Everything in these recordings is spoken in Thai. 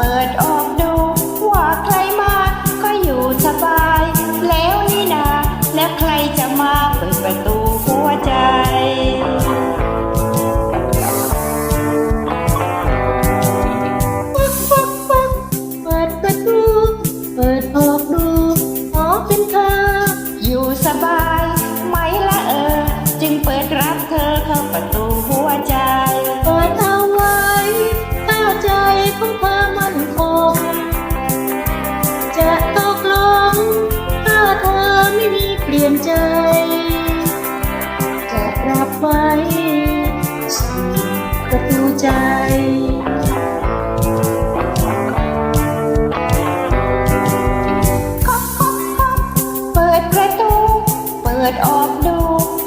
เปิดออกดูว่าใครมาก็อยู่สบาย แล้วนี่นา และใครจะมาเปิดประตูหัวใจสบายไหมละเออ จึงเปิดรับเธอเข้าประตูหัวใจ เปิดเอาไว้ถ้าใจของเธอ เปลี่ยนใจ จะรับไว้สู่ประตูใจดออกดู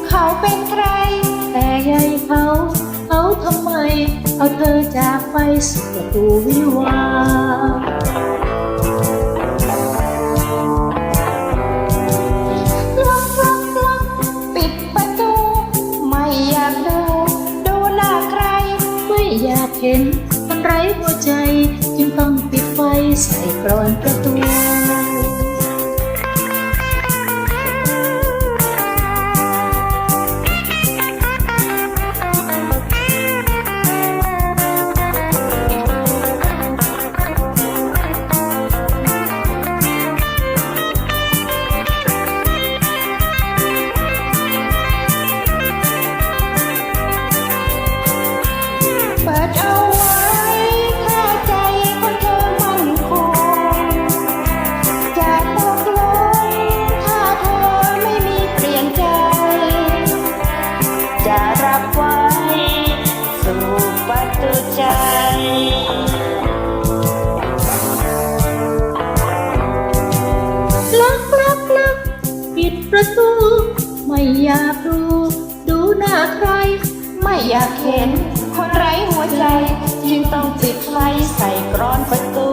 เขาเป็นใคร แต่ใหญ่เขา เขาทำไม เอาเธอจากไปสู่ประตูวิวา เห็นคนไร้หัวใจจึงต้องปิดไฟใส่กรอนประตู ใจล็อกล็อกล็อกปิดประตู ไม่อยากดู ดูหน้าใคร ไม่อยากเห็น คนไร้หัวใจ จึงต้องปิดไฟใส่กรอนประตู